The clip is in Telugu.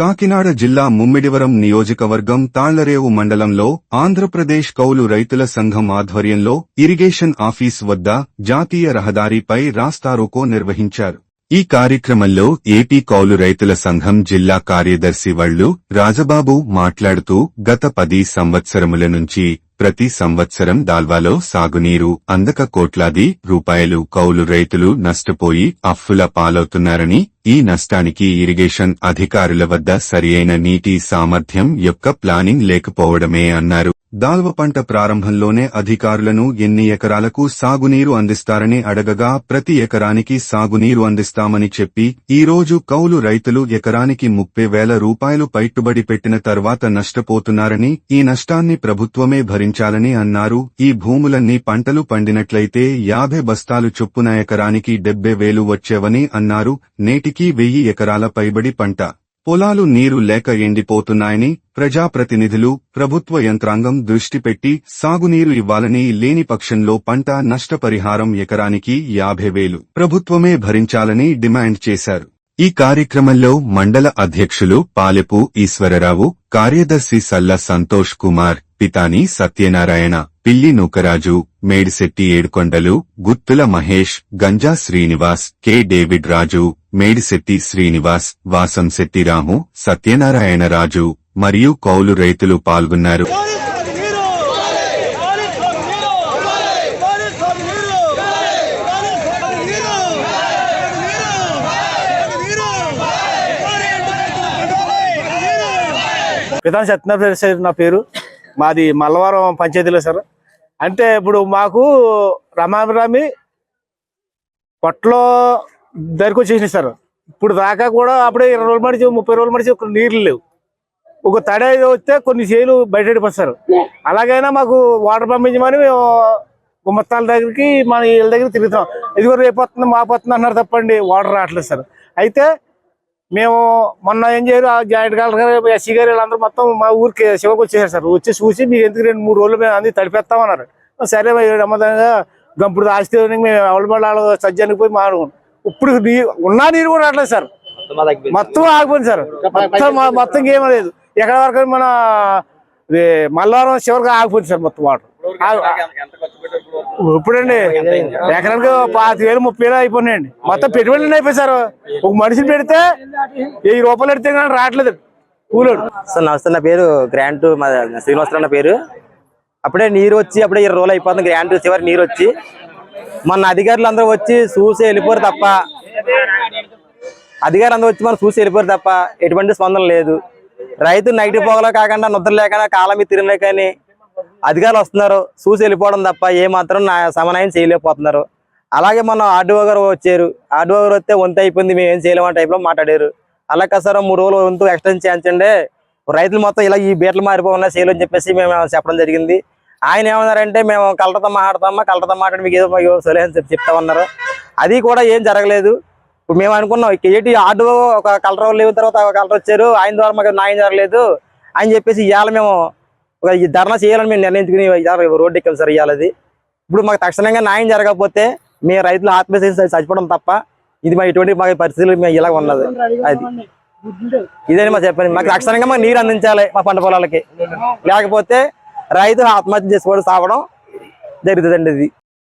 కాకినాడ జిల్లా ముమ్మిడివరం నియోజకవర్గం తాళ్ళరేవు మండలంలో ఆంధ్రప్రదేశ్ కౌలు రైతుల సంఘం ఆధ్వర్యంలో ఇరిగేషన్ ఆఫీస్ వద్ద జాతీయ రహదారిపై రాస్తారోకో నిర్వహించారు. ఈ కార్యక్రమంలో ఏపీ కౌలు రైతుల సంఘం జిల్లా కార్యదర్శి వళ్ళు రాజబాబు మాట్లాడుతూ గత పది సంవత్సరముల నుంచి ప్రతి సంవత్సరం దాల్వాలో సాగునీరు అందక కోట్లాది రూపాయలు కౌలు రైతులు నష్టపోయి అప్పుల పాలవుతున్నారని ఈ నష్టానికి ఇరిగేషన్ అధికారుల వద్ద సరియైన నీటి సామర్థ్యం యొక్క ప్లానింగ్ లేకపోవడమే అన్నారు. దాల్వ పంట ప్రారంభంలోనే అధికారులను ఎన్ని ఎకరాలకు సాగునీరు అందిస్తారని అడగగా ప్రతి ఎకరానికి సాగునీరు అందిస్తామని చెప్పి ఈ రోజు కౌలు రైతులు ఎకరానికి ముప్పై వేల రూపాయలు పైట్టుబడి పెట్టిన తర్వాత నష్టపోతున్నారని ఈ నష్టాన్ని ప్రభుత్వమే భరించాలని అన్నారు. ఈ భూములన్నీ పంటలు పండినట్లయితే యాభై బస్తాలు చొప్పున ఎకరానికి డెబ్బై వేలు వచ్చేవని అన్నారు. నేటికీ వెయ్యి ఎకరాల పైబడి పంట పొలాలు నీరు లేక ఎండిపోతున్నాయని ప్రజాప్రతినిధులు ప్రభుత్వ యంత్రాంగం దృష్టి పెట్టి సాగునీరు ఇవ్వాలని లేని పక్షంలో పంట నష్టపరిహారం ఎకరానికి యాభై వేలు ప్రభుత్వమే భరించాలని డిమాండ్ చేశారు. ఈ కార్యక్రమంలో మండల అధ్యక్షులు పాలెపు ఈశ్వరరావు కార్యదర్శి సల్ల సంతోష్ కుమార్ పితాని సత్యనారాయణ పిల్లి నూకరాజు మేడిశెట్టి ఏడుకొండలు గుత్తుల మహేష్ గంజా శ్రీనివాస్ కె. డేవిడ్ రాజు మేడిశెట్టి శ్రీనివాస్ వాసం రాము సత్యనారాయణ రాజు మరియు కౌలు రైతులు పాల్గొన్నారు. నీరు విధాన సత్యనారాయణ సార్ నా పేరు. మాది మల్లవరం పంచాయతీలో సార్. అంటే ఇప్పుడు మాకు రమారామి పొట్టలో దగ్గరకు వచ్చేసినాయి సార్. ఇప్పుడు దాకా కూడా అప్పుడే ఇరవై రోజులు మడిచి ముప్పై రోజులు మడిచి ఒక లేవు. ఒక తడి వస్తే కొన్ని చేలు బయట పడిపోతారు అలాగైనా మాకు వాటర్ పంపించమని మేము గుమ్మత్తాల దగ్గరికి మన వీళ్ళ దగ్గర తిరుగుతాం ఇదిగో రేపు వస్తుంది మాపు వస్తుంది అన్నారు తప్పండి వాటర్ రావట్లేదు సార్. అయితే మేము మొన్న ఏం చేయరు ఆ జాయింట్ కలెక్టర్ గారు ఎస్సీ గారు వీళ్ళందరూ మొత్తం మా ఊరికి శివకు వచ్చేసారు సార్. వచ్చి చూసి మీకు ఎందుకు రెండు మూడు రోజులు మేము అంది తడిపేస్తామన్నారు. సరే మరి అమ్మదంగా గంపుడు ఆస్తి మేము ఎవరి సజ్జానికి పోయి మారుకున్నాం ఇప్పుడు ఉన్నా నీరు కూడా రావట్లేదు సార్. మొత్తం ఆగిపోయింది సార్. మొత్తం మొత్తం ఏమీ లేదు. ఎక్కడ వరకు మన మల్లవరం చివరికి ఆగిపోయింది సార్ మొత్తం వాటర్. ఇప్పుడండి ఎకరానికి పాతి వేలు ముప్పై వేలు అయిపోయినాయండి. మొత్తం పెట్టుబడులు అయిపోయి సార్. ఒక మనిషిని పెడితే వెయ్యి రూపాయలు పెడితే కానీ రావట్లేదు. కూలోడు. సార్ నమస్తే నా పేరు గ్రాంట్ మా శ్రీనివాసరావు నా పేరు. అప్పుడే నీరు వచ్చి అప్పుడే ఇరవై రోజులు అయిపోతుంది గ్రాంట్ చివరి నీరు వచ్చి. మన అధికారులు అందరూ వచ్చి చూసి వెళ్ళిపోరు తప్ప. అధికారులు అందరూ వచ్చి మనం చూసి వెళ్ళిపోరు తప్ప ఎటువంటి స్పందన లేదు. రైతు నైట్ పోగలో కాకుండా నిద్ర లేకుండా కాలం మీద తిరిగినా కానీ అధికారులు వస్తున్నారు చూసి వెళ్ళిపోవడం తప్ప ఏ మాత్రం నా సమన్వయం చేయలేకపోతున్నారు. అలాగే మన ఆర్డీఓ గారు వచ్చారు. ఆర్డీఓ గారు వస్తే వంత అయిపోయింది మేము ఏం చేయలేమని టైప్లో మాట్లాడారు. అలా కదా సార్ మూడు రోజులు వంతు ఎక్స్టెండ్ చేయించండి. రైతులు మొత్తం ఇలా ఈ బీటలు మారిపోవాలని చేయలేని చెప్పేసి మేము చెప్పడం జరిగింది. ఆయన ఏమన్నారంటే మేము కలటతో మాట్లాడతామా కలటతో మాట్లాడి మీకు ఏదో మాకు సలహా చెప్పి చెప్తామన్నారు అది కూడా ఏం జరగలేదు. ఇప్పుడు మేము అనుకున్నాం ఏంటి ఆర్డర్ ఒక కలర్ వాళ్ళు లేని తర్వాత ఒక కలర్ వచ్చారు ఆయన ద్వారా మాకు న్యాయం జరగలేదు. అని చెప్పేసి ఇవాళ మేము ఒక ధర్నా చేయాలని మేము నిర్ణయించుకుని రోడ్డు ఎక్కాం సార్ ఇవాళది. ఇప్పుడు మాకు తక్షణంగా న్యాయం జరగకపోతే మేము రైతులు ఆత్మహత్య చచ్చిపోవడం తప్ప ఇది మా ఇటువంటి మాకు పరిస్థితులు మేము ఇలా ఉన్నది. అది. ఇదే మా చెప్పండి? మాకు తక్షణంగా మాకు నీరు అందించాలి మా పంట పొలాలకి. లేకపోతే రైతు ఆత్మహత్య చేసుకోవడం సాగడం జరుగుతుందండి ఇది.